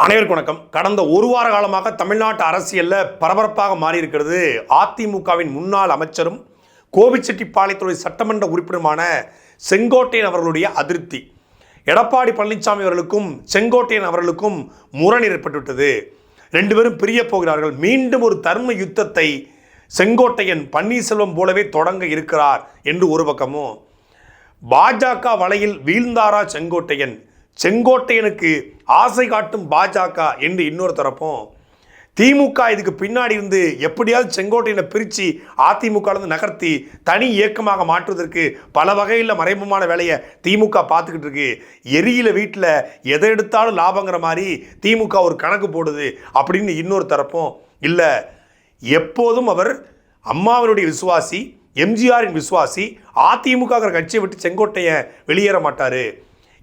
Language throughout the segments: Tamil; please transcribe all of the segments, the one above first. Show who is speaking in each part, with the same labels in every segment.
Speaker 1: அனைவருக்கு வணக்கம். கடந்த ஒரு வார காலமாக தமிழ்நாட்டு அரசியலில் பரபரப்பாக மாறியிருக்கிறது. அதிமுகவின் முன்னாள் அமைச்சரும் கோபிச்செட்டிப்பாளையத்துறை சட்டமன்ற உறுப்பினருமான செங்கோட்டையன் அவர்களுடைய அதிருப்தி. எடப்பாடி பழனிசாமி அவர்களுக்கும் செங்கோட்டையன் அவர்களுக்கும் முரண் ஏற்பட்டுவிட்டது. ரெண்டு பேரும் பிரிய போகிறார்கள். மீண்டும் ஒரு தர்ம யுத்தத்தை செங்கோட்டையன் பன்னீர்செல்வம் போலவே தொடங்க இருக்கிறார் என்று ஒரு பக்கமும். பாஜக வலையில் வீழ்ந்தாரா செங்கோட்டையன்? செங்கோட்டையனுக்கு ஆசை காட்டும் பாஜக என்று இன்னொரு தரப்பும் திமுக இதுக்கு பின்னாடி இருந்து எப்படியாவது செங்கோட்டையனை பிரித்து அதிமுகலேருந்து நகர்த்தி தனி இயக்கமாக மாற்றுவதற்கு பல வகையில் மறைமுகமான வேலையை திமுக பார்த்துக்கிட்டு இருக்கு. எரியில வீட்டில் எதை எடுத்தாலும் லாபங்கிற மாதிரி திமுக ஒரு கணக்கு போடுது அப்படின்னு இன்னொரு தரப்பும் இல்லை எப்போதும் அவர் அம்மாவனுடைய விசுவாசி எம்ஜிஆரின் விசுவாசி அதிமுகங்கிற கட்சியை விட்டு செங்கோட்டையை வெளியேற மாட்டார்.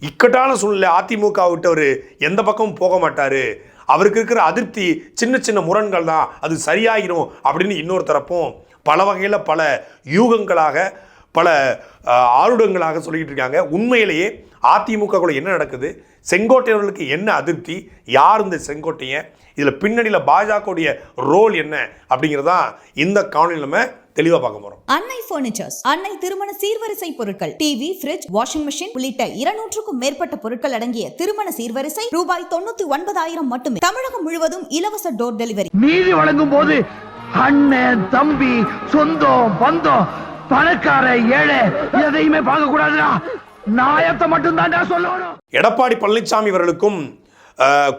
Speaker 1: இக்கட்டான சூழ்நிலை அதிமுக விட்டவர் எந்த பக்கமும் போக மாட்டார். அவருக்கு இருக்கிற அதிருப்தி சின்ன சின்ன முரண்கள் தான். அது சரியாயிரும் அப்படின்னு இன்னொரு தரப்பும் பல வகையில் பல யூகங்களாக பல ஆருடங்களாக சொல்லிக்கிட்டு இருக்காங்க. உண்மையிலேயே அதிமுக கூட என்ன நடக்குது? செங்கோட்டையவர்களுக்கு என்ன அதிருப்தி? யார் இந்த செங்கோட்டையன் இதில் பின்னணியில் பாஜகவுடைய ரோல் என்ன? அப்படிங்கிறதான் இந்த காணொலியில் நம்ம தெளிவாக பார்க்க போகிறோம்
Speaker 2: அன்னை பர்னிச்சர்ஸ் அன்னை திருமண சீர்வரிசை பொருட்கள் டிவி ஃபிரிட்ஜ் வாஷிங் மெஷின் உள்ளிட்ட இருநூற்றுக்கும் மேற்பட்ட பொருட்கள் அடங்கிய திருமண சீர்வரிசை ரூபாய் தொண்ணூத்தி ஒன்பதாயிரம் மட்டுமே. தமிழகம் முழுவதும் இலவச டோர் டெலிவரி
Speaker 3: நீதி வழங்கும் போது அண்ணன் தம்பி சொந்தம் பந்தம் பணக்கார ஏழை எதையுமே பார்க்க கூடாதுடா நாயத்தை மட்டும் தான் சொல்லணும்.
Speaker 1: எடப்பாடி பழனிசாமி அவர்களுக்கும்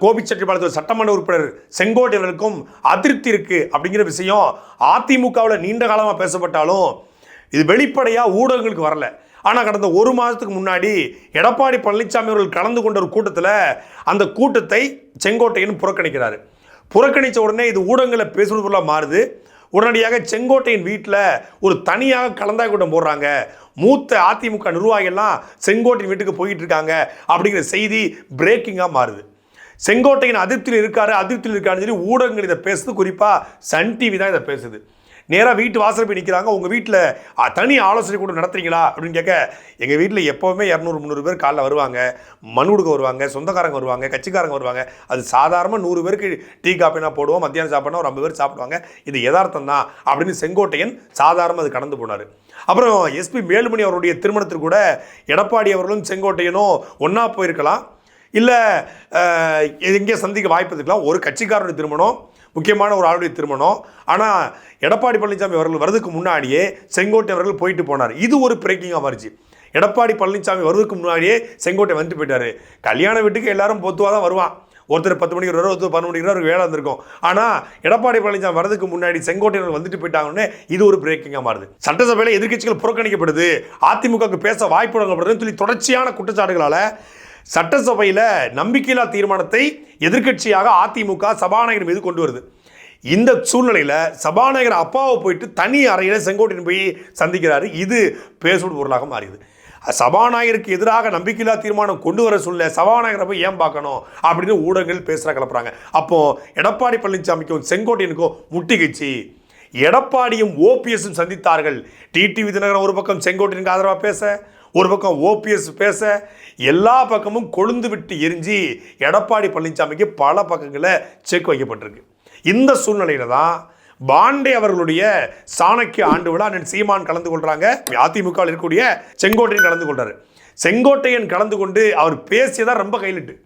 Speaker 1: கோபிச்செட்டிப்பாளையத்தில் சட்டமன்ற உறுப்பினர் செங்கோட்டை அவர்களுக்கும் அதிருப்தி இருக்கு அப்படிங்கிற விஷயம் அதிமுகவில் நீண்ட காலமாக பேசப்பட்டாலும் இது வெளிப்படையாக ஊடகங்களுக்கு வரல. ஆனால் கடந்த ஒரு மாதத்துக்கு முன்னாடி எடப்பாடி பழனிசாமி அவர்கள் கலந்து கொண்ட ஒரு கூட்டத்தில் அந்த கூட்டத்தை செங்கோட்டையன் புறக்கணிக்கிறாரு. புறக்கணித்த உடனே இது ஊடகங்களை பேசுவது பொருளாக மாறுது. உடனடியாக செங்கோட்டையின் வீட்டில் ஒரு தனியாக கலந்தாய் கூட்டம் போடுறாங்க. மூத்த அதிமுக நிர்வாகிகள்லாம் செங்கோட்டையின் வீட்டுக்கு போயிட்டு இருக்காங்க அப்படிங்கிற செய்தி பிரேக்கிங்காக மாறுது. செங்கோட்டையின் அதிருப்தியில் இருக்காரு அதிருப்தியில் இருக்காருன்னு சொல்லி ஊடகங்கள் இதை பேசுது. குறிப்பாக சன் டிவி தான் இதை பேசுது. நேராக வீட்டு வாசல் போய் நிற்கிறாங்க உங்கள் வீட்டில் தனி ஆலோசனை கூட நடத்துறீங்களா? அப்படின்னு கேட்க எங்கள் வீட்டில் எப்போவுமே இரநூறு முந்நூறு பேர் காலைல வருவாங்க. மண் கொடுக்க வருவாங்க சொந்தக்காரங்க வருவாங்க கட்சிக்காரங்க வருவாங்க. அது சாதாரணமாக நூறு பேருக்கு டீ காப்பினா போடுவோம் மத்தியானம் சாப்பிட்னா ஒரு ஐம்பது பேர் சாப்பிடுவாங்க. இது யதார்த்தம் தான். அப்படின்னு செங்கோட்டையன் சாதாரணமாக அது கடந்து போனார். அப்புறம் எஸ்பி வேலுமணி அவருடைய திருமணத்திற்கு கூட எடப்பாடி அவர்களும் செங்கோட்டையனும் ஒன்றா போயிருக்கலாம். இல்லை எங்கே சந்திக்க வாய்ப்பு இருக்கலாம். ஒரு கட்சிக்காரனுடைய திருமணம் முக்கியமான ஒரு ஆளுடைய திருமணம். ஆனால் எடப்பாடி பழனிசாமி அவர்கள் வரதுக்கு முன்னாடியே செங்கோட்டை அவர்கள் போயிட்டு போனார். இது ஒரு பிரேக்கிங்காக மாறிச்சு. எடப்பாடி பழனிசாமி வருவதற்கு முன்னாடியே செங்கோட்டை வந்துட்டு போயிட்டார். கல்யாண வீட்டுக்கு எல்லாரும் பொத்துவாக தான் வருவான். ஒருத்தர் பத்து மணிக்கு வருவார் ஒருத்தர் பன்னெண்டு மணிக்கு ஒரு வேலை வந்திருக்கும். ஆனால் எடப்பாடி பழனிசாமி வரதுக்கு முன்னாடி செங்கோட்டையர்கள் வந்துட்டு போயிட்டாங்கன்னு இது ஒரு பிரேக்கிங்காக மாறுது. சட்டசபையில் எதிர்கட்சிகள் புறக்கணிக்கப்படுது. அதிமுகவுக்கு பேச வாய்ப்பு வழங்கப்படுதுன்னு சொல்லி தொடர்ச்சியான குற்றச்சாட்டுகளால் சட்டசபையில் நம்பிக்கையில்லா தீர்மானத்தை எதிர்க்கட்சியாக அதிமுக சபாநாயகர் மீது கொண்டு வருது. இந்த சூழ்நிலையில் சபாநாயகர் அப்பாவை போயிட்டு தனி அறையில் செங்கோட்டையன் போய் சந்திக்கிறாரு. இது பேசுவது பொருளாக மாறியது. சபாநாயகருக்கு எதிராக நம்பிக்கையில்லா தீர்மானம் கொண்டு வர சொல்ல சபாநாயகரை போய் ஏன் பார்க்கணும்? அப்படின்னு ஊடகங்கள் பேசுகிற கிளப்புறாங்க. அப்போ எடப்பாடி பழனிசாமிக்கும் செங்கோட்டையனுக்கும் முட்டிக்கிச்சு எடப்பாடியும் ஓபிஎஸும் சந்தித்தார்கள். டிடிவி தினகரன் ஒரு பக்கம் செங்கோட்டையனுக்கு ஆதரவாக பேச ஒரு பக்கம் ஓபிஎஸ் பேச எல்லா பக்கமும் கொழுந்து விட்டு எரிஞ்சு எடப்பாடி பழனிசாமிக்கு பல பக்கங்களில் செக் வைக்கப்பட்டிருக்கு. இந்த சூழ்நிலையில தான் பாண்டே அவர்களுடைய சாணக்கிய ஆண்டு விழா அண்ணன் சீமான் கலந்து கொள்றாங்க. அதிமுகவில் இருக்கக்கூடிய செங்கோட்டையன் கலந்து கொள்றாரு. செங்கோட்டையன் கலந்து கொண்டு அவர் பேசியதான் ரொம்ப கையிலிட்டு.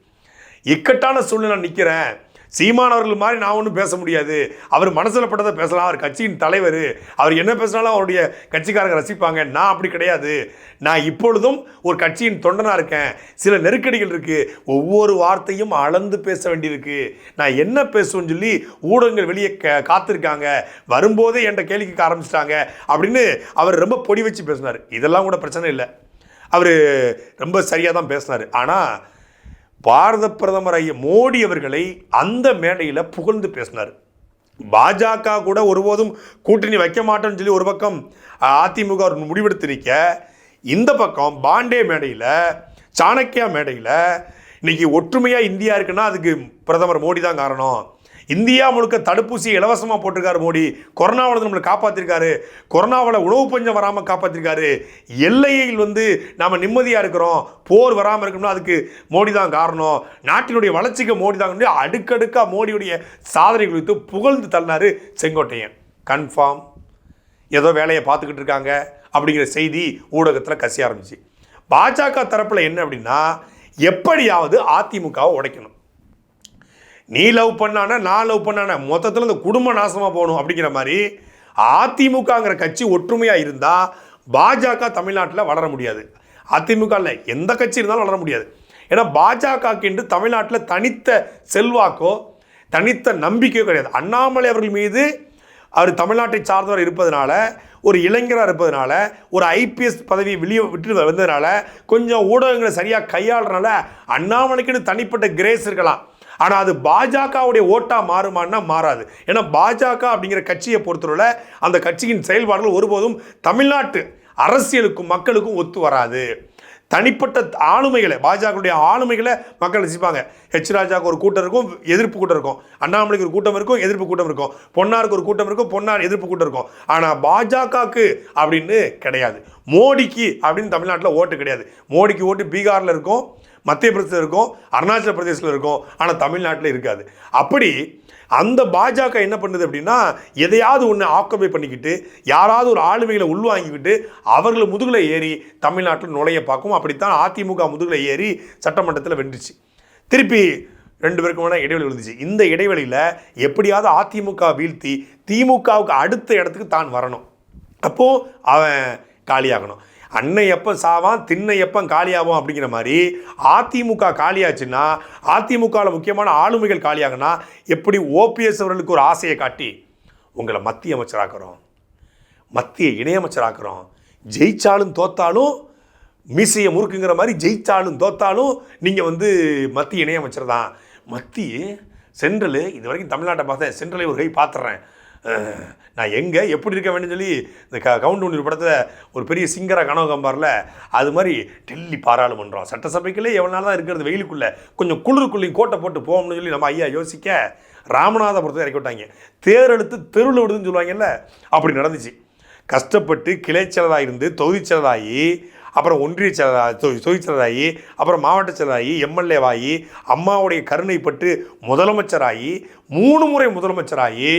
Speaker 1: இக்கட்டான சூழ்நிலை நிற்கிறேன் சீமான் அவர்கள் மாதிரி நான் ஒன்றும் பேச முடியாது. அவர் மனசில் பட்டதை பேசலாம். அவர் கட்சியின் தலைவர். அவர் என்ன பேசினாலும் அவருடைய கட்சிக்காரங்க ரசிப்பாங்க. நான் அப்படி கிடையாது. நான் இப்பொழுதும் ஒரு கட்சியின் தொண்டனாக இருக்கேன். சில நெருக்கடிகள் இருக்குது ஒவ்வொரு வார்த்தையும் அளந்து பேச வேண்டியிருக்கு. நான் என்ன பேசுவேன்னு சொல்லி ஊடகங்கள் வெளியே க காத்திருக்காங்க. வரும்போதே என்கிட்ட கேள்விக்கு ஆரம்பிச்சிட்டாங்க. அப்படின்னு அவர் ரொம்ப பொடி வச்சு பேசினார். இதெல்லாம் கூட பிரச்சனை இல்லை. அவர் ரொம்ப சரியாக தான் பேசினார். ஆனால் பாரத பிரதமர் ஐய மோடி அவர்களை அந்த மேடையில் புகழ்ந்து பேசினார். பாஜக கூட ஒருபோதும் கூட்டணி வைக்க மாட்டோம்னு சொல்லி ஒரு பக்கம் அதிமுக ஒரு முடிவெடுத்து நிற்க இந்த பக்கம் பாண்டே மேடையில் சாணக்கியா மேடையில் இன்னைக்கு ஒற்றுமையாக இந்தியா இருக்குன்னா அதுக்கு பிரதமர் மோடி தான் காரணம். இந்தியா முழுக்க தடுப்பூசி இலவசமாக போட்டிருக்காரு மோடி. கொரோனாவில் நம்மளை காப்பாற்றிருக்காரு கொரோனாவில் உணவு பஞ்சம் வராமல் காப்பாற்றிருக்காரு எல்லையில் வந்து நாம் நிம்மதியாக இருக்கிறோம். போர் வராமல் இருக்கணும்னா அதுக்கு மோடி தான் காரணம். நாட்டினுடைய வளர்ச்சிக்கு மோடி தான் அடுக்கடுக்காக மோடியுடைய சாதனை குறித்து புகழ்ந்து தள்ளினாரு செங்கோட்டையன். கன்ஃபார்ம். ஏதோ வேலையை பார்த்துக்கிட்டு இருக்காங்க அப்படிங்கிற செய்தி ஊடகத்தில் கசிய ஆரம்பிச்சு. பாஜக தரப்பில் என்ன அப்படின்னா எப்படியாவது அதிமுகவை உடைக்கணும். நீ லவ் பண்ணானா நான் லவ் பண்ணானா மொத்தத்தில் இந்த குடும்ப நாசமாக போகணும் அப்படிங்கிற மாதிரி அதிமுகங்கிற கட்சி ஒற்றுமையாக இருந்தால் பாஜக தமிழ்நாட்டில் வளர முடியாது. அதிமுக இல்லை எந்த கட்சி இருந்தாலும் வளர முடியாது. ஏன்னா பாஜகக்கு என்று தமிழ்நாட்டில் தனித்த செல்வாக்கோ தனித்த நம்பிக்கையோ கிடையாது. அண்ணாமலை அவர்கள் மீது அவர் தமிழ்நாட்டை சார்ந்தவர் இருப்பதனால ஒரு இளைஞராக இருப்பதனால ஒரு ஐபிஎஸ் பதவி வெளியே விட்டு வந்ததுனால கொஞ்சம் ஊடகங்களை சரியாக கையாளுறதுனால அண்ணாமலைக்குன்னு தனிப்பட்ட கிரேஸ் இருக்கலாம். ஆனால் அது பாஜகவுடைய ஓட்டாக மாறுமான்னா மாறாது. ஏன்னா பாஜக அப்படிங்கிற கட்சியை பொறுத்தவரை அந்த கட்சியின் செயல்பாடுகள் ஒருபோதும் தமிழ்நாட்டு அரசியலுக்கும் மக்களுக்கும் ஒத்து வராது. தனிப்பட்ட ஆளுமைகளை பாஜகவுடைய ஆளுமைகளை மக்கள் ரசிப்பாங்க. ஹெச் ராஜாவுக்கு ஒரு கூட்டம் இருக்கும் எதிர்ப்பு கூட்டம் இருக்கும். அண்ணாமலைக்கு ஒரு கூட்டம் இருக்கும் எதிர்ப்பு கூட்டம் இருக்கும். பொன்னாருக்கு ஒரு கூட்டம் இருக்கும் பொன்னார் எதிர்ப்பு கூட்டம் இருக்கும். ஆனால் பாஜகவுக்கு அப்படின்னு கிடையாது. மோடிக்கு அப்படின்னு தமிழ்நாட்டில் ஓட்டு கிடையாது. மோடிக்கு ஓட்டு பீகாரில் இருக்கும் மத்திய பிரதேசத்தில் இருக்கும் அருணாச்சல பிரதேசத்தில் இருக்கும் ஆனால் தமிழ்நாட்டில் இருக்காது. அப்படி அந்த பாஜக என்ன பண்ணுது அப்படின்னா எதையாவது ஒன்று ஆக்குபை பண்ணிக்கிட்டு யாராவது ஒரு ஆளுமைகளை உள்வாங்கிக்கிட்டு அவர்களை முதுகில் ஏறி தமிழ்நாட்டில் நுழைய பார்க்கும் அப்படித்தான் அதிமுக முதுகில் ஏறி சட்டமன்றத்தில் வென்றுச்சு. திருப்பி ரெண்டு பேருக்கு வேணால் இடைவெளி விழுந்துச்சு. இந்த இடைவெளியில் எப்படியாவது அதிமுக வீழ்த்தி திமுகவுக்கு அடுத்த இடத்துக்கு தான் வரணும். அப்போது அவன் காலியாகணும். அன்னை எப்போ சாவான் திண்ணை எப்போ காலியாகும் அப்படிங்கிற மாதிரி அதிமுக காலியாச்சுன்னா அதிமுகவில் முக்கியமான ஆளுமைகள் காலியாகுனா எப்படி ஓபிஎஸ் அவர்களுக்கு ஒரு ஆசையை காட்டி உங்களை மத்திய அமைச்சராக்குறோம் மத்திய இணையமைச்சராக்குறோம் ஜெயிச்சாலும் தோத்தாலும் மீசையை முறுக்குங்கிற மாதிரி ஜெயித்தாலும் தோத்தாலும் நீங்கள் வந்து மத்திய இணையமைச்சர் தான் மத்திய சென்ட்ரலு இது வரைக்கும் தமிழ்நாட்டை பார்த்தேன் சென்ட்ரலை ஒரு கை பார்த்துட்றேன் நான் எங்கே எப்படி இருக்க வேண்டும் சொல்லி இந்த க கவுண்ட் ஒன்று படத்தில் ஒரு பெரிய சிங்கராக கனவு கம்பாரில் அது மாதிரி டெல்லி பாராளுமன்றம். சட்டசபைக்குள்ளே எவ்வளோ நாள் தான் இருக்கிறது வெயிலுக்குள்ளே. கொஞ்சம் குளிருக்குள்ளேயும் கோட்டை போட்டு போகணும்னு சொல்லி நம்ம ஐயா யோசிக்க ராமநாதபுரத்தை இறக்கி விட்டாங்க. தேரெடுத்து தெருவில் விடுதுன்னு சொல்லுவாங்கல்ல அப்படி நடந்துச்சு. கஷ்டப்பட்டு கிளைச்சலராக இருந்து தொகுதிச்சலராகி அப்புறம் ஒன்றிய செயலரா தொகுதிச்சலராகி அப்புறம் மாவட்ட செயலராகி எம்எல்ஏவாகி அம்மாவுடைய கருணைப்பட்டு முதலமைச்சராகி மூணு முறை முதலமைச்சராகி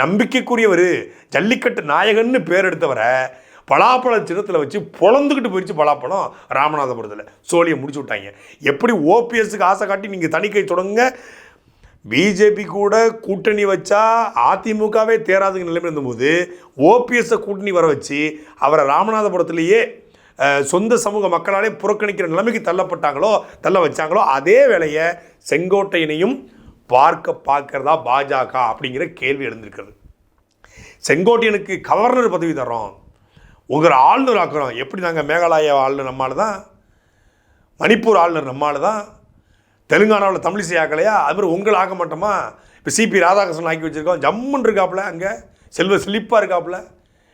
Speaker 1: நம்பிக்கைக்குரியவர் ஜல்லிக்கட்டு நாயகன்னு பேர் எடுத்தவரை பலாப்பழ சின்னத்தில் வச்சு பொழந்துக்கிட்டு போயிடுச்சு பலாப்பழம் ராமநாதபுரத்தில். சோழியை முடிச்சு விட்டாங்க. எப்படி ஓபிஎஸ்க்கு ஆசை காட்டி நீங்கள் தணிக்கை தொடங்க? பிஜேபி கூட கூட்டணி வச்சா அதிமுகவே தேராதுங்க நிலைமை இருந்தபோது ஓபிஎஸ்ஸை கூட்டணி வர வச்சு அவரை ராமநாதபுரத்திலேயே சொந்த சமூக மக்களாலே புறக்கணிக்கிற நிலைமைக்கு தள்ளப்பட்டாங்களோ தள்ள வச்சாங்களோ அதே வேலையை செங்கோட்டையினையும் பார்க்க பார்க்கறதா பாஜக அப்படிங்கிற கேள்வி எழுந்திருக்கிறது. செங்கோட்டையனுக்கு கவர்னர் பதவி தர்றோம். உங்களை ஆளுநர் ஆக்குறோம் எப்படி நாங்கள் மேகாலயா ஆளுநர் நம்மால் தான்? மணிப்பூர் ஆளுநர் நம்மால் தான்? தெலுங்கானாவில் தமிழிசை ஆக்கலையா? அது மாதிரி உங்களை ஆக்க மாட்டோமா? இப்போ சிபி ராதாகிருஷ்ணன் ஆக்கி வச்சுருக்கோம். ஜம்முன்னு இருக்காப்புல அங்கே. செல்வ செழிப்பாக இருக்காப்புல.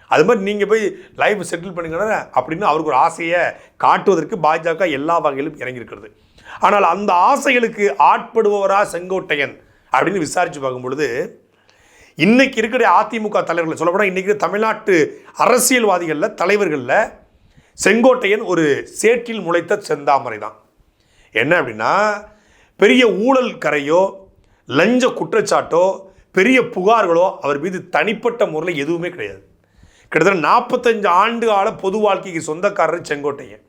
Speaker 1: அது மாதிரி நீங்கள் போய் லைஃப் செட்டில் பண்ணுங்கன்னா அப்படின்னு அவருக்கு ஒரு ஆசையை காட்டுவதற்கு பாஜக எல்லா வகையிலும் இறங்கியிருக்கிறது. ஆனால் அந்த ஆசைகளுக்கு ஆட்படுபவரா செங்கோட்டையன் அப்படின்னு விசாரித்து பார்க்கும் பொழுது இன்னைக்கு இருக்கிற அதிமுக தலைவர்கள் சொல்லப்போனால் இன்றைக்கி தமிழ்நாட்டு அரசியல்வாதிகளில் தலைவர்களில் செங்கோட்டையன் ஒரு சேற்றில் முளைத்த செந்தாமரை தான். என்ன அப்படின்னா பெரிய ஊழல் கரையோ லஞ்ச குற்றச்சாட்டோ பெரிய புகார்களோ அவர் மீது தனிப்பட்ட முறையில் எதுவுமே கிடையாது. கிட்டத்தட்ட நாற்பத்தஞ்சு ஆண்டு கால பொது வாழ்க்கைக்கு சொந்தக்காரர் செங்கோட்டையன்.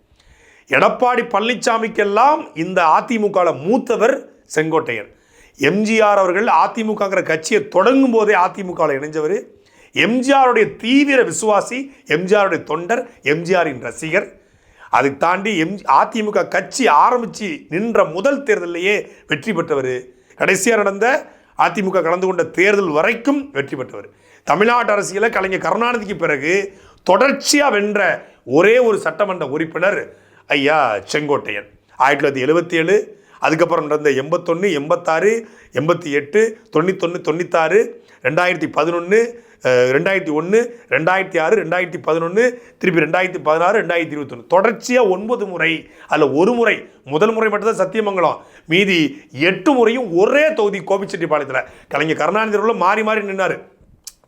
Speaker 1: எடப்பாடி பழனிசாமிக்கெல்லாம் இந்த அதிமுகவில் மூத்தவர் செங்கோட்டையன் எம்ஜிஆர் அவர்கள் அதிமுகங்கிற கட்சியை தொடங்கும் போதே அதிமுகவில் இணைஞ்சவர். எம்ஜிஆருடைய தீவிர விசுவாசி எம்ஜிஆருடைய தொண்டர் எம்ஜிஆரின் ரசிகர். அதை தாண்டி எம் அதிமுக கட்சி ஆரம்பித்து நின்ற முதல் தேர்தலிலேயே வெற்றி பெற்றவர். கடைசியாக நடந்த அதிமுக கலந்து கொண்ட தேர்தல் வரைக்கும் வெற்றி பெற்றவர். தமிழ்நாட்டு அரசியலை கலைஞர் கருணாநிதிக்கு பிறகு தொடர்ச்சியாக வென்ற ஒரே ஒரு சட்டமன்ற உறுப்பினர் ஐயா செங்கோட்டையன். ஆயிரத்தி தொள்ளாயிரத்தி எழுபத்தி ஏழு அதுக்கப்புறம் நடந்த எண்பத்தொன்று எண்பத்தாறு எண்பத்தி எட்டு தொண்ணூத்தொன்று தொண்ணூத்தாறு ரெண்டாயிரத்தி பதினொன்று ரெண்டாயிரத்தி ஒன்று ரெண்டாயிரத்தி ஆறு ரெண்டாயிரத்தி பதினொன்று திருப்பி ரெண்டாயிரத்தி பதினாறு ரெண்டாயிரத்தி இருபத்தொன்று தொடர்ச்சியாக ஒன்பது முறை அதில் ஒரு முறை முதல் முறை மட்டும்தான் சத்தியமங்கலம். மீதி எட்டு முறையும் ஒரே தொகுதி கோபிச்செட்டிப்பாளையத்தில். கலைஞர் கருணாநிதி மாறி மாறி நின்னார்.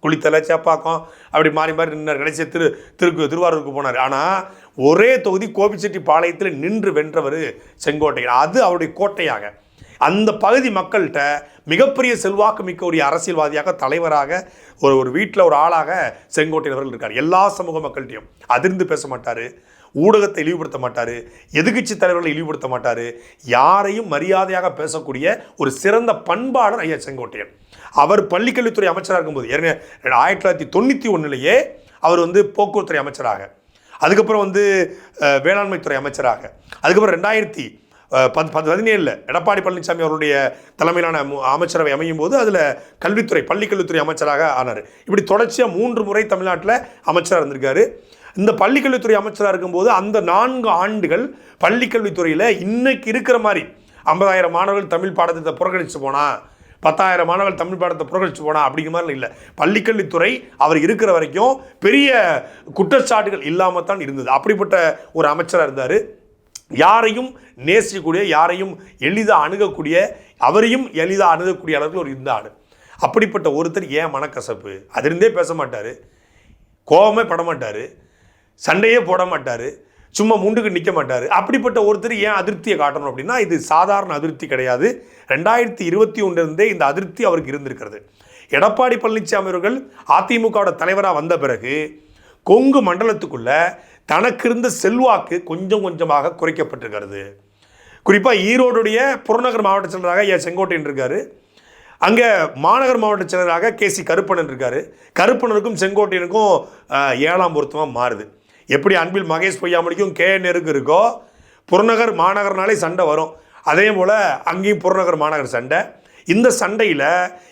Speaker 1: குளித்தலை சேப்பாக்கம் அப்படி மாறி மாறி நின்னார். கடைசி திரு திருக்கு திருவாரூருக்கு போனார். ஆனால் ஒரே தொகுதி கோபிச்செட்டிப்பாளையத்தில் நின்று வென்றவர் செங்கோட்டையன். அது அவருடைய கோட்டையாக. அந்த பகுதி மக்கள்கிட்ட மிகப்பெரிய செல்வாக்கு மிக்க ஒரு அரசியல்வாதியாக தலைவராக ஒரு ஒரு வீட்டில் ஒரு ஆளாக செங்கோட்டையன் அவர்கள் இருக்கார். எல்லா சமூக மக்கள்கிட்டையும். அதிர்ந்து பேச மாட்டார். ஊடகத்தை இழிவுபடுத்த மாட்டார். எதிர்கட்சி தலைவர்களை இழிவுபடுத்த மாட்டார். யாரையும் மரியாதையாக பேசக்கூடிய ஒரு சிறந்த பண்பாளர் ஐயா செங்கோட்டையன். அவர் பள்ளிக்கல்வித்துறை அமைச்சராக இருக்கும்போது ஆயிரத்தி தொள்ளாயிரத்தி தொண்ணூற்றி ஒன்றுலேயே அவர் வந்து போக்குவரத்துறை அமைச்சராக. அதுக்கப்புறம் வந்து வேளாண்மைத்துறை அமைச்சராக. அதுக்கப்புறம் ரெண்டாயிரத்தி பத் பத் பதினேழில் எடப்பாடி பழனிசாமி அவருடைய தலைமையிலான மு- அமைச்சரவை அமையும் போது அதில் கல்வித்துறை பள்ளிக்கல்வித்துறை அமைச்சராக ஆனார். இப்படி தொடர்ச்சியாக மூன்று முறை தமிழ்நாட்டில் அமைச்சராக இருந்திருக்காரு. இந்த பள்ளிக்கல்வித்துறை அமைச்சராக இருக்கும்போது அந்த நான்கு ஆண்டுகள் பள்ளிக்கல்வித்துறையில் இன்னைக்கு இருக்கிற மாதிரி ஐம்பதாயிரம் மாணவர்கள் தமிழ் பாடத்தை புறக்கணித்து போனால் பத்தாயிரம் மாணவர்கள் தமிழ் பாடத்தை புறக்கழிச்சு போனா அப்படிங்கிற மாதிரி இல்லை. பள்ளிக்கல்வித்துறை அவர் இருக்கிற வரைக்கும் பெரிய குற்றச்சாட்டுகள் இல்லாமல் தான் இருந்தது. அப்படிப்பட்ட ஒரு அமைச்சராக இருந்தார். யாரையும் நேசிக்கக்கூடிய யாரையும் எளிதாக அணுகக்கூடிய அவரையும் எளிதாக அணுகக்கூடிய அளவுக்கு ஒரு இருந்தார் அப்படிப்பட்ட ஒருத்தர் ஏன் மனக்கசப்பு? அதிலிருந்தே பேச மாட்டார். கோபமே பட மாட்டார். சண்டையே போட மாட்டார். சும்மா முண்டுக்கு நிற்க மாட்டார். அப்படிப்பட்ட ஒருத்தர் ஏன் அதிருப்தியை காட்டணும் அப்படின்னா இது சாதாரண அதிருப்தி கிடையாது. ரெண்டாயிரத்தி இருபத்தி ஒன்றிலிருந்தே இந்த அதிருப்தி அவருக்கு இருந்திருக்கிறது. எடப்பாடி பழனிசாமி அவர்கள் அதிமுகவோட தலைவராக வந்த பிறகு கொங்கு மண்டலத்துக்குள்ள தனக்கு இருந்த செல்வாக்கு கொஞ்சம் கொஞ்சமாக குறைக்கப்பட்டிருக்கிறது. குறிப்பாக ஈரோடுடைய புறநகர் மாவட்ட செயலராக ஏ. செங்கோட்டையன் இருக்காரு. அங்கே மாநகர் மாவட்ட செயலராக கே. சி. கருப்பணன் இருக்காரு. கருப்பணனுக்கும் செங்கோட்டையனுக்கும் ஏழாம் பொருத்தமாக மாறுது. எப்படி அன்பில் மகேஷ் பொய்யாமொழிக்கும் கே நெருக்கு இருக்கோ? புறநகர் மாநகர்னாலே சண்டை வரும். அதே போல் அங்கேயும் புறநகர் மாநகர் சண்டை. இந்த சண்டையில்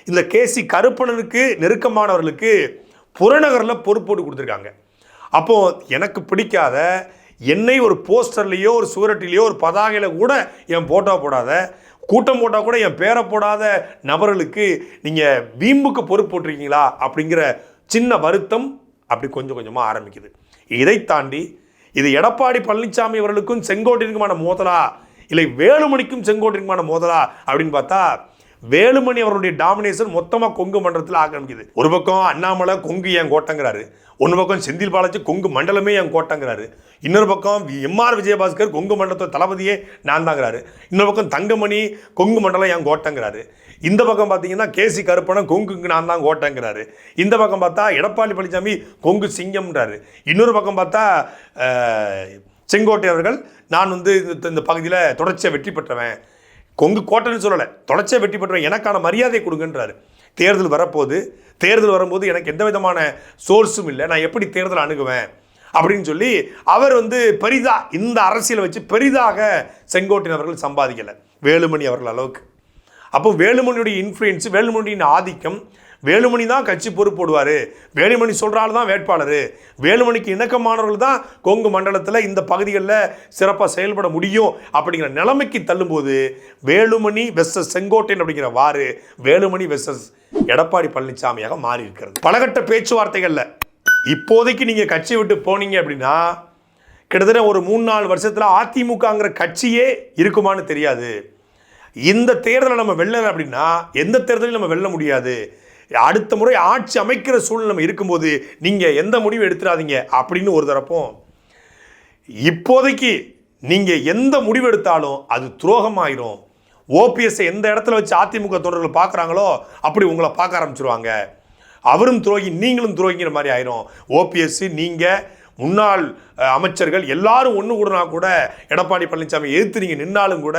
Speaker 1: இந்த கேசி கருப்பணனுக்கு நெருக்கமானவர்களுக்கு புறநகரில் பொறுப்போட்டு கொடுத்துருக்காங்க. அப்போ எனக்கு பிடிக்காத என்னை ஒரு போஸ்டர்லேயோ ஒரு சுவரட்டிலேயோ ஒரு பதாகையில் கூட என் ஃபோட்டோ போடாத கூட்டம் போட்டால் கூட என் பேரை போடாத நபர்களுக்கு நீங்கள் வீம்புக்கு பொறுப்பு போட்டிருக்கீங்களா? அப்படிங்கிற சின்ன வருத்தம் அப்படி கொஞ்சம் கொஞ்சமாக ஆரம்பிக்குது. இதை தாண்டி இது எடப்பாடி பழனிசாமி அவர்களுக்கும் செங்கோட்டிற்குமான மோதலா? இல்லை வேலுமணிக்கும் செங்கோட்டிற்குமான மோதலா? அப்படின்னு பார்த்தா வேலுமணி அவருடைய டாமினேஷன் மொத்தமாக கொங்கு மண்டலத்தில் ஆரம்பிக்குது ஒரு பக்கம் அண்ணாமலை கொங்கு என் கோட்டங்கிறாரு? ஒன்று பக்கம் செந்தில் பாலாஜி கொங்கு மண்டலமே என் கோட்டங்கிறாரு? இன்னொரு பக்கம் எம்ஆர் விஜயபாஸ்கர் கொங்கு மண்டலத்தோட தளபதியே நான் தாங்கிறாரு. இன்னொரு பக்கம் தங்கமணி கொங்கு மண்டலம் என் கோட்டங்கிறாரு? இந்த பக்கம் பார்த்தீங்கன்னா கேசி கருப்பணம் கொங்குக்கு நான் தான் கோட்டைங்கிறாரு இந்த பக்கம் பார்த்தா எடப்பாடி பழனிசாமி கொங்கு சிங்கம்ன்றாரு. இன்னொரு பக்கம் பார்த்தா செங்கோட்டை அவர்கள் நான் வந்து இந்த- இந்த பகுதியில் தொடர்ச்சியாக வெற்றி பெற்றவன். கொங்கு கோட்டைன்னு சொல்லலை தொடர்ச்சியாக வெற்றி பெற்றவன். எனக்கான மரியாதை கொடுங்கன்றாரு. தேர்தல் வரப்போது தேர்தல் வரும்போது எனக்கு எந்த விதமான சோர்ஸும் இல்லை. நான் எப்படி தேர்தல் அணுகுவேன்? அப்படின்னு சொல்லி அவர் வந்து பெரிதாக இந்த அரசியலை வச்சு பெரிதாக செங்கோட்டையன் அவர்கள் சம்பாதிக்கலை. வேலுமணி அவர்கள் அளவுக்கு. அப்போ வேலுமணியுடைய இன்ஃப்ளூயன்ஸ் வேலுமணியின் ஆதிக்கம் வேலுமணி தான் கட்சி பொறுப்போடுவார். வேலுமணி சொல்கிறாள் தான் வேட்பாளர். வேலுமணிக்கு இணக்கமானவர்கள் தான் கொங்கு மண்டலத்தில் இந்த பகுதிகளில் சிறப்பாக செயல்பட முடியும் அப்படிங்கிற நிலைமைக்கு தள்ளும்போது வேலுமணி வெஸ்ஸஸ் செங்கோட்டையன் அப்படிங்கிற வாறு வேலுமணி வெஸ்ஸஸ் எடப்பாடி பழனிசாமியாக மாறி இருக்கிறது பலகட்ட பேச்சுவார்த்தைகளில் இப்போதைக்கு நீங்கள் கட்சி விட்டு போனீங்க அப்படின்னா கிட்டத்தட்ட ஒரு மூணு நாலு வருஷத்தில் அதிமுகங்கிற கட்சியே இருக்குமான்னு தெரியாது. இந்த தேர்தலை நம்ம வெல்லலை அப்படின்னா எந்த தேர்தலையும் நம்ம வெல்ல முடியாது. அடுத்த முறை ஆட்சி அமைக்கிற சூழ்நிலை நம்ம இருக்கும்போது நீங்கள் எந்த முடிவு எடுத்துடாதீங்க அப்படின்னு ஒரு தரப்பும் இப்போதைக்கு நீங்கள் எந்த முடிவு எடுத்தாலும் அது துரோகமாயிரும். ஓபிஎஸ்ஸை எந்த இடத்துல வச்சு அதிமுக தொடர்கள் பார்க்குறாங்களோ அப்படி உங்களை பார்க்க ஆரம்பிச்சிருவாங்க. அவரும் துரோகி நீங்களும் துரோகிங்கிற மாதிரி ஆயிரும். ஓபிஎஸ்சி நீங்கள் முன்னாள் அமைச்சர்கள் எல்லாரும் ஒன்று கூடனா கூட எடப்பாடி பழனிசாமி எதிர்த்து நீங்கள் நின்னாலும் கூட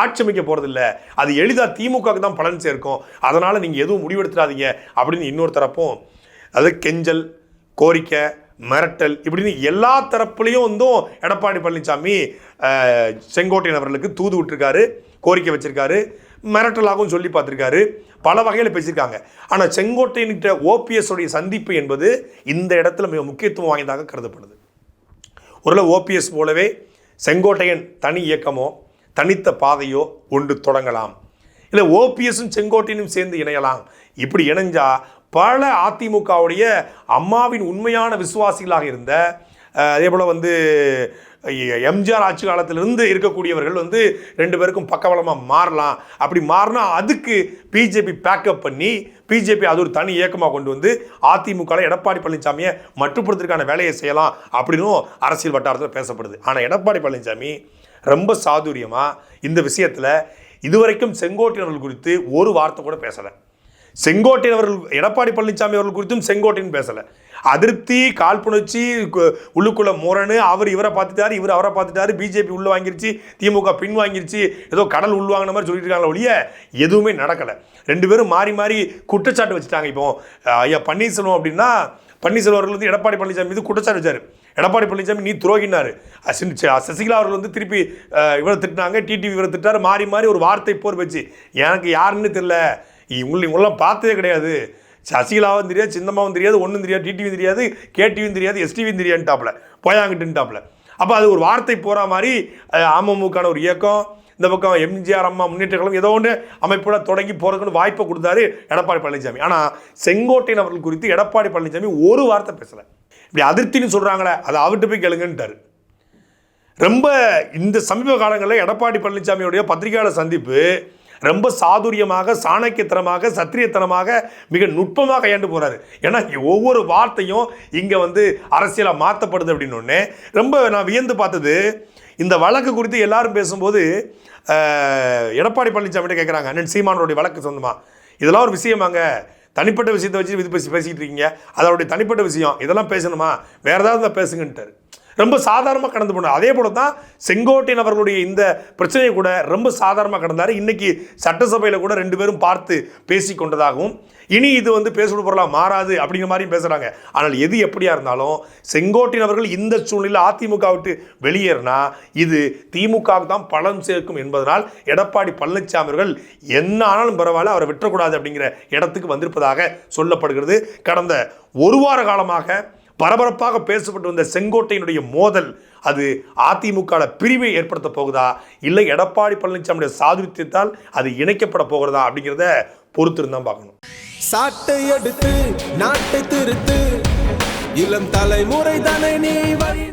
Speaker 1: ஆட்சி அமைக்க போகிறதில்ல அது எளிதாக திமுகவுக்கு தான் பலன் சேர்க்கும். அதனால் நீங்கள் எதுவும் முடிவெடுத்துடாதீங்க அப்படின்னு இன்னொரு தரப்பும் அது கெஞ்சல் கோரிக்கை மிரட்டல் இப்படின்னு எல்லா தரப்புலையும் வந்தும் எடப்பாடி பழனிசாமி செங்கோட்டையன் அவர்களுக்கு தூது விட்டுருக்காரு கோரிக்கை வச்சுருக்காரு மிரட்டலாகவும் சொல்லி பார்த்துருக்காரு. பல வகையில் பேசியிருக்காங்க. ஆனால் செங்கோட்டையன்கிட்ட ஓபிஎஸ் உடைய சந்திப்பு என்பது இந்த இடத்துல மிக முக்கியத்துவம் வாய்ந்ததாக கருதப்படுது. ஒருவேளை ஓபிஎஸ் போலவே செங்கோட்டையன் தனி இயக்கமோ தனித்த பாதையோ ஒன்று தொடங்கலாம். இல்லை ஓபிஎஸும் செங்கோட்டையனும் சேர்ந்து இணையலாம். இப்படி இணைஞ்சா பல அதிமுகவுடைய அம்மாவின் உண்மையான விசுவாசிகளாக இருந்த அதே போல் வந்து எம்ஜிஆர் ஆட்சி காலத்திலிருந்து இருக்கக்கூடியவர்கள் வந்து ரெண்டு பேருக்கும் பக்கவலமாக மாறலாம். அப்படி மாறினா அதுக்கு பிஜேபி பேக்கப் பண்ணி பிஜேபி அது ஒரு தனி இயக்கமாக கொண்டு வந்து அதிமுகவில் எடப்பாடி பழனிசாமியை மட்டுப்படுத்துறதுக்கான வேலையை செய்யலாம் அப்படின்னும் அரசியல் வட்டாரத்தில் பேசப்படுது. ஆனால் எடப்பாடி பழனிசாமி ரொம்ப சாதுரியமாக இந்த விஷயத்தில் இதுவரைக்கும் செங்கோட்டையர்கள் குறித்து ஒரு வார்த்தை கூட பேசலை. செங்கோட்டையன் அவர்கள் எடப்பாடி பழனிசாமி அவர்கள் குறித்தும் செங்கோட்டையன் பேசலை. அதிருப்தி காழ்ப்புணர்ச்சி கு- உள்ளுக்குள்ள முரணு அவர் இவரை பார்த்துட்டாரு இவர் அவரை பார்த்துட்டாரு பிஜேபி உள்ள வாங்கிருச்சு திமுக பின் வாங்கிருச்சு ஏதோ கடல் உள்வாங்கின மாதிரி சொல்லிட்டு இருக்காங்க ஒழிய எதுவுமே நடக்கலை. ரெண்டு பேரும் மாறி மாறி குற்றச்சாட்டு வச்சுட்டாங்க. இப்போ ஐயா பன்னீர்செல்வம் அப்படின்னா பன்னீர்செல்வம் அவர்கள் வந்து எடப்பாடி பழனிசாமி மீது குற்றச்சாட்டு வச்சார். எடப்பாடி பழனிசாமி நீ துரோகினார் சசிகலா அவர்கள் வந்து திருப்பி இவரை திட்டினாங்க டிடிவி இவரை திட்டாரு மாறி மாறி ஒரு வார்த்தை போர் வச்சு. எனக்கு யாருன்னு தெரில இவங்களை இவங்களாம் பார்த்ததே கிடையாது. சசிகலாவும் தெரியாது சின்னம்மாவும் தெரியாது ஒன்றும் தெரியாது டிடிவியும் தெரியாது கேடிவியும் தெரியாது எஸ்டிவியும் தெரியாதுட்டாப்ல போயாங்கிட்டுட்டாப்ல அப்போ அது ஒரு வார்த்தை போகிற மாதிரி அஹ், அமமுகன ஒரு இயக்கம் இந்த பக்கம் எம்ஜிஆர் அம்மா முன்னேற்ற கழகம் ஏதோ ஒன்று அமைப்போட தொடங்கி போகிறதுக்குன்னு வாய்ப்பை கொடுத்தாரு எடப்பாடி பழனிசாமி. ஆனால் செங்கோட்டையன் அவர்கள் குறித்து எடப்பாடி பழனிசாமி ஒரு வார்த்தை பேசலை. இப்படி அதிருப்தின்னு சொல்கிறாங்களே அதை அவர்கிட்ட போய் கேளுங்கன்ட்டார். ரொம்ப இந்த சமீப காலங்களில் எடப்பாடி பழனிசாமியுடைய பத்திரிகையாளர் சந்திப்பு ரொம்ப சாதுரியமாக சாணக்கியத்தனமாக சத்திரியத்தனமாக மிக நுட்பமாக கையாண்டு போகிறாரு ஏன்னா ஒவ்வொரு வார்த்தையும் இங்கே வந்து அரசியலாக மாற்றப்படுது அப்படின்னு ரொம்ப நான் வியந்து பார்த்தது இந்த வழக்கு குறித்து எல்லாரும் பேசும்போது எடப்பாடி பழனிசாமி கேட்குறாங்க அண்ணன் சீமானோடைய வழக்கு சொந்தமாக இதெல்லாம் ஒரு விஷயமாங்க தனிப்பட்ட விஷயத்தை வச்சு இது பேசி பேசிக்கிட்டு இருக்கீங்க. அதோடைய தனிப்பட்ட விஷயம் இதெல்லாம் பேசணுமா? வேறு ஏதாவது இருந்தா ரொம்ப சாதாரணமாக கடந்து போனார் அதே போல தான் செங்கோட்டையன் அவர்களுடைய இந்த பிரச்சனையை கூட ரொம்ப சாதாரணமாக கடந்தார். இன்னைக்கு சட்டசபையில் கூட ரெண்டு பேரும் பார்த்து பேசி கொண்டதாகவும் இனி இது வந்து பேசுவது பொருளாக மாறாது அப்படிங்கிற மாதிரியும் பேசுகிறாங்க ஆனால் எது எப்படியா இருந்தாலும் செங்கோட்டையன் அவர்கள் இந்த சூழ்நிலையில் அதிமுக விட்டு வெளியேறினா இது திமுகவுக்கு தான் பலன் சேர்க்கும் என்பதனால் எடப்பாடி பழனிசாமி அவர்கள் என்ன ஆனாலும் பரவாயில்ல அவரை விட்டுறக்கூடாது அப்படிங்கிற இடத்துக்கு வந்திருப்பதாக சொல்லப்படுகிறது. கடந்த ஒரு வார காலமாக பரபரப்பாக பேசப்பட்டு வந்த செங்கோட்டையினுடைய மோதல் அது அதிமுக பிரிவை ஏற்படுத்த போகுதா? இல்லை எடப்பாடி பழனிசாமியுடைய சாதுரியத்தால் அது இணைக்கப்பட போகிறதா? அப்படிங்கிறத பொறுத்திருந்தான் பார்க்கணும்.
Speaker 4: சாட்டை எடுத்து நாட்டை திருத்து இளம் தலைமுறை தானே நீ